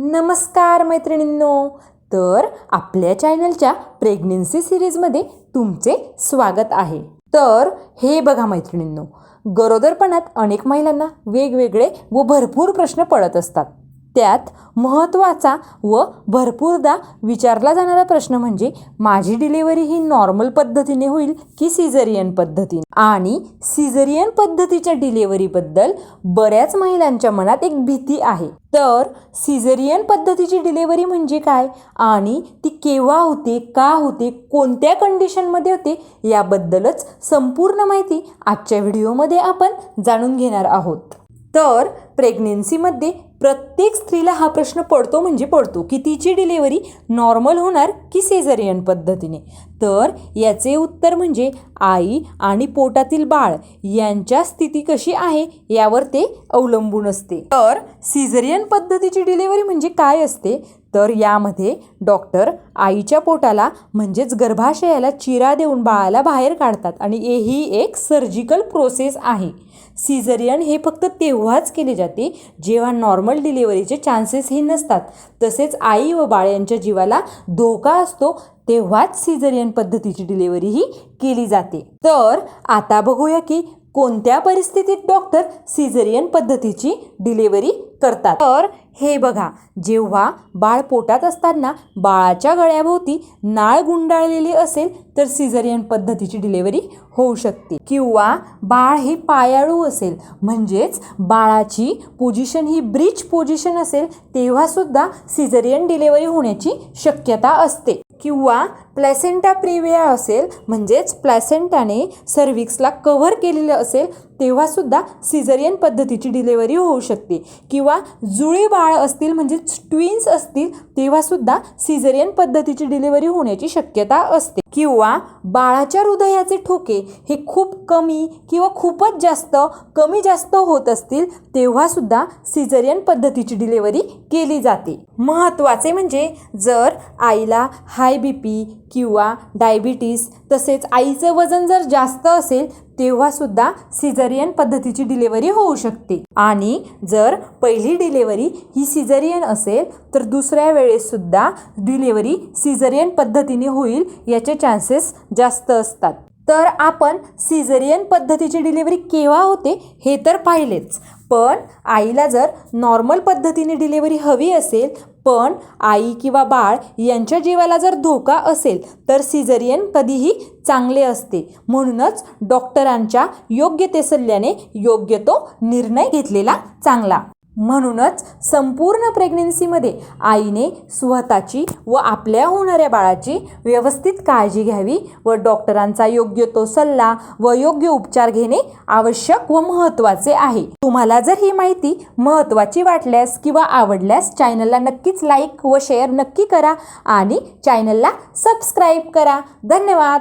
नमस्कार मैत्रिणींनो. तर आपल्या चॅनलच्या प्रेग्नेन्सी सिरीजमध्ये तुमचे स्वागत आहे. तर हे बघा मैत्रिणींनो गरोदरपणात अनेक महिलांना वेगवेगळे व भरपूर प्रश्न पडत असतात. त्यात महत्त्वाचा व भरपूरदा विचारला जाणारा प्रश्न म्हणजे माझी डिलिव्हरी ही नॉर्मल पद्धतीने होईल की सिझरियन पद्धतीने? आणि सिझरियन पद्धतीच्या डिलिव्हरीबद्दल बऱ्याच महिलांच्या मनात एक भीती आहे. तर सिझरियन पद्धतीची डिलिव्हरी म्हणजे काय? आणि ती केव्हा होते का होते कोणत्या कंडिशनमध्ये होते याबद्दलच संपूर्ण माहिती आजच्या व्हिडिओमध्ये आपण जाणून घेणार आहोत. तर प्रेग्नेन्सीमध्ये प्रत्येक स्त्रीला हा प्रश्न पडतो म्हणजे पडतो की तिची डिलिव्हरी नॉर्मल होणार की सेझरियन पद्धतीने? तर याचे उत्तर म्हणजे आई आणि पोटातील बाळ यांच्या स्थिती कशी आहे यावर ते अवलंबून असते. तर सिझरियन पद्धतीची डिलिव्हरी म्हणजे काय असते? तर यामध्ये डॉक्टर आईच्या पोटाला म्हणजेच गर्भाशयाला चिरा देऊन बाळाला बाहेर काढतात आणि ही एक सर्जिकल प्रोसेस आहे. सिझरियन हे फक्त तेव्हाच केले जाते जेव्हा नॉर्मल डिलिव्हरीचे चान्सेस हे नसतात. तसेच आई व बाळ यांच्या जीवाला धोका असतो तेव्हाच सिझरियन पद्धतीची डिलिव्हरी ही केली जाते. तर आता बघूया की कोणत्या परिस्थितीत डॉक्टर सिझरियन पद्धतीची डिलिव्हरी करतात. तर हे बघा जेव्हा बाळ पोटात असताना बाळाच्या गळ्याभोवती नाळ गुंडाळलेली असेल तर सिझरियन पद्धतीची डिलेवरी होऊ शकते. किंवा बाळ हे पायाळू असेल म्हणजेच बाळाची पोझिशन ही ब्रिज पोझिशन असेल तेव्हासुद्धा सिझरियन डिलेवरी होण्याची शक्यता असते. किंवा प्लॅसेंटा प्रिव्हिया असेल म्हणजेच प्लॅसेंटाने सर्विक्सला कव्हर केलेलं असेल तेव्हासुद्धा सिझरियन पद्धतीची डिलेवरी होऊ शकते. किंवा जुळी बाळ असतील म्हणजेच ट्विन्स असतील तेव्हासुद्धा सिझेरियन पद्धतीची डिलिव्हरी होण्याची शक्यता असते. किंवा बाळाच्या हृदयाचे ठोके हे खूप कमी किंवा खूपच जास्त कमी जास्त होत असतील तेव्हासुद्धा सिझेरियन पद्धतीची डिलिव्हरी केली जाते. महत्त्वाचे म्हणजे जर आईला हाय बी पी किंवा डायबिटीस तसेच आईचं वजन जर जास्त असेल तेव्हासुद्धा सिझरियन पद्धतीची डिलेवरी होऊ शकते. आणि जर पहिली डिलेवरी ही सिझरियन असेल तर दुसऱ्या वेळेससुद्धा डिलेवरी सिझरियन पद्धतीने होईल याचे चान्सेस जास्त असतात. तर आपण सिझरियन पद्धतीची डिलिव्हरी केव्हा होते हे तर पाहिलेच. पण आईला जर नॉर्मल पद्धतीने डिलिव्हरी हवी असेल पण आई किंवा बाळ यांच्या जीवाला जर धोका असेल तर सिझरियन कधीही चांगले असते. म्हणूनच डॉक्टरांच्या योग्य ते सल्ल्याने योग्य तो निर्णय घेतलेला चांगला. म्हणूनच संपूर्ण प्रेग्नेन्सीमध्ये आईने स्वतःची व आपल्या होणाऱ्या बाळाची व्यवस्थित काळजी घ्यावी व डॉक्टरांचा योग्य तो सल्ला व योग्य उपचार घेणे आवश्यक व महत्त्वाचे आहे. तुम्हाला जर ही माहिती महत्त्वाची वाटल्यास किंवा आवडल्यास चॅनलला नक्कीच लाईक व शेअर नक्की करा आणि चॅनलला सबस्क्राईब करा. धन्यवाद!